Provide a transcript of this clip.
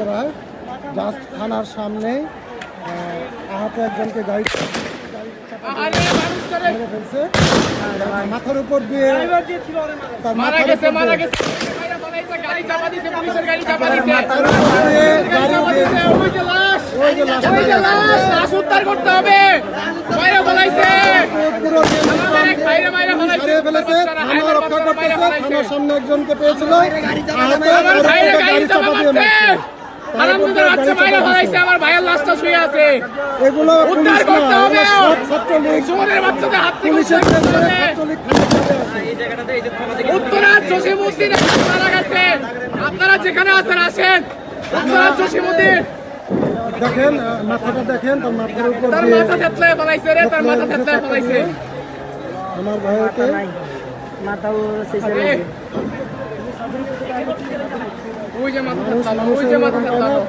উত্তরায় জাজ থানার সামনে আহত একজনকে গাড়ি ফেলছে মাথার উপর দিয়ে তার মারা মাথার উদ্ধার করতে হবে। সামনে একজনকে পেয়েছিল। আমার ভাইয়ের লাশটা শুয়ে আছে। এগুলো উদ্ধার করতে হবে। সুমনের বাচ্চাদের হাত থেকে উদ্ধার করতে হবে। আছে। উত্তরার জসিমুদ্দিন মারা গেছে আপনারা যেখানে আছেন আসেন। উত্তরার জসিমুদ্দিন দেখেন মাথাটা দেখেন তার মাথার উপর তার মাথা থেতলায় ফেলাইছে রে তার মাথা থেতলায় ফেলাইছে আমার ভাইকে। আরে। ওই যে মাথা থেতলানো ওই যে মাথা থেতলানো